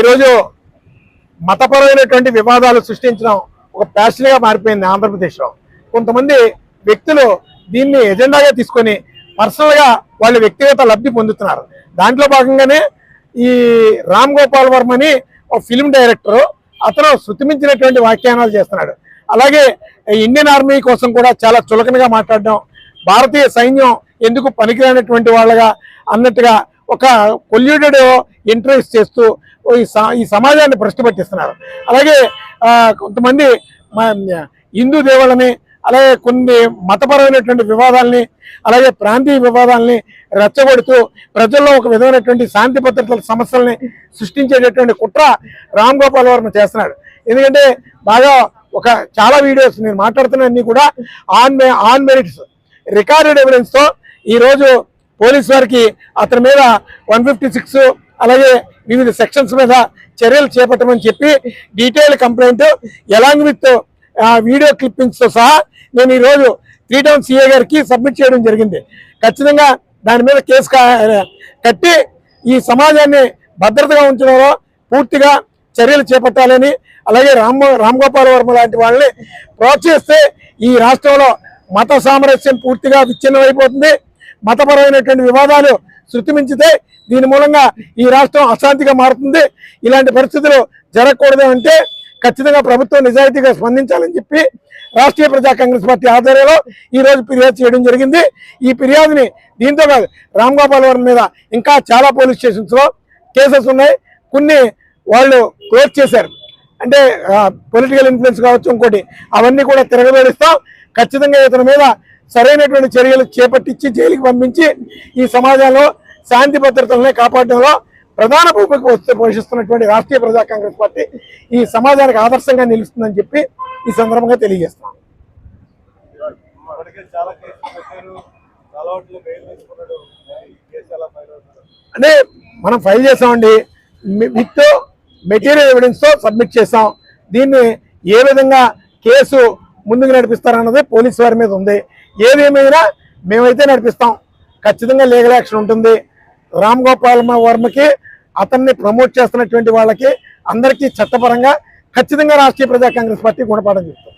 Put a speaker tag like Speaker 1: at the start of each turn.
Speaker 1: ఈరోజు మతపరమైనటువంటి వివాదాలు సృష్టించడం ఒక ప్యాషన్గా మారిపోయింది ఆంధ్రప్రదేశ్లో. కొంతమంది వ్యక్తులు దీన్ని ఎజెండాగా తీసుకొని పర్సనల్గా వాళ్ళ వ్యక్తిగత లబ్ధి పొందుతున్నారు. దాంట్లో భాగంగానే ఈ రామ్ గోపాల్ వర్మని ఒక ఫిల్మ్ డైరెక్టర్ అతను శృతిమించినటువంటి వ్యాఖ్యానాలు చేస్తున్నాడు. అలాగే ఇండియన్ ఆర్మీ కోసం కూడా చాలా చులకనగా మాట్లాడడం భారతీయ సైన్యం ఎందుకు పనికిరానటువంటి వాళ్ళగా అన్నట్టుగా ఒక పొల్యూటెడ్ ఇంటర్వ్యూస్ చేస్తూ ఈ స- ఈ సమాజాన్ని భ్రష్టు అలాగే కొంతమంది హిందూ దేవుళ్ళని అలాగే కొన్ని మతపరమైనటువంటి వివాదాలని అలాగే ప్రాంతీయ వివాదాలని రెచ్చగొడుతూ ప్రజల్లో ఒక విధమైనటువంటి శాంతి భద్రతల సమస్యల్ని సృష్టించేటటువంటి కుట్ర రామ్ గోపాల్ వర్మ చేస్తున్నాడు. ఎందుకంటే బాగా ఒక చాలా వీడియోస్ నేను మాట్లాడుతున్నవన్నీ కూడా on may on merits recorded ఎవిడెన్స్తో ఈరోజు పోలీస్ వారికి అతని మీద వన్ ఫిఫ్టీ సిక్స్ అలాగే వివిధ సెక్షన్స్ మీద చర్యలు చేపట్టమని చెప్పి detail complaint along with video క్లిప్పింగ్స్తో సహా నేను ఈ రోజు త్రీ టౌన్ సిఏ గారికి సబ్మిట్ చేయడం జరిగింది. ఖచ్చితంగా దాని మీద కేసు కా- కట్టి ఈ సమాజాన్ని భద్రతగా ఉంచడంలో పూర్తిగా చర్యలు చేపట్టాలని అలాగే రామ్ రామ్ గోపాల్ వర్మ లాంటి వాళ్ళని ప్రోత్సహిస్తే ఈ రాష్ట్రంలో మత సామరస్యం పూర్తిగా విచ్ఛిన్నమైపోతుంది. మతపరమైనటువంటి వివాదాలు శృతిమించితే దీని మూలంగా ఈ రాష్ట్రం అశాంతిగా మారుతుంది. ఇలాంటి పరిస్థితులు జరగకూడదు అంటే ఖచ్చితంగా ప్రభుత్వం నిజాయితీగా స్పందించాలని చెప్పి రాష్ట్రీయ ప్రజా కాంగ్రెస్ పార్టీ ఆధ్వర్యంలో ఈ రోజు ఫిర్యాదు చేయడం జరిగింది. ఈ ఫిర్యాదుని దీంతో కాదు రామ్ గోపాల్ వర్మ మీద ఇంకా చాలా పోలీస్ స్టేషన్స్లో కేసెస్ ఉన్నాయి. కొన్ని వాళ్ళు క్లోజ్ చేశారు. అంటే పొలిటికల్ ఇన్ఫ్లుయెన్స్ కావచ్చు ఇంకోటి అవన్నీ కూడా తిరగబేడిస్తాం. ఖచ్చితంగా ఇతని మీద సరైనటువంటి చర్యలు చేపట్టించి జైలుకి పంపించి ఈ సమాజంలో శాంతి భద్రతలనే కాపాడడంలో ప్రధాన భూమిక వస్తే పోషిస్తున్నటువంటి రాష్ట్రీయ ప్రజా కాంగ్రెస్ పార్టీ ఈ సమాజానికి ఆదర్శంగా నిలుస్తుందని చెప్పి ఈ సందర్భంగా
Speaker 2: అవుతుంది.
Speaker 1: అంటే మనం ఫైల్ చేసామండి. విత్ మెటీరియల్ ఎవిడెన్స్తో సబ్మిట్ చేసాం. దీన్ని ఏ విధంగా కేసు ముందుకు నడిపిస్తారన్నది పోలీస్ వారి మీద ఉంది. ఏదేమైనా మేమైతే నడిపిస్తాం. ఖచ్చితంగా లీగల్ యాక్షన్ ఉంటుంది. రామ్ గోపాల్ వర్మకి అతన్ని ప్రమోట్ చేస్తున్నటువంటి వాళ్ళకి అందరికీ చట్టపరంగా ఖచ్చితంగా రాష్ట్రీయ ప్రజా కాంగ్రెస్ పార్టీ గుణపాఠం చెప్తుంది.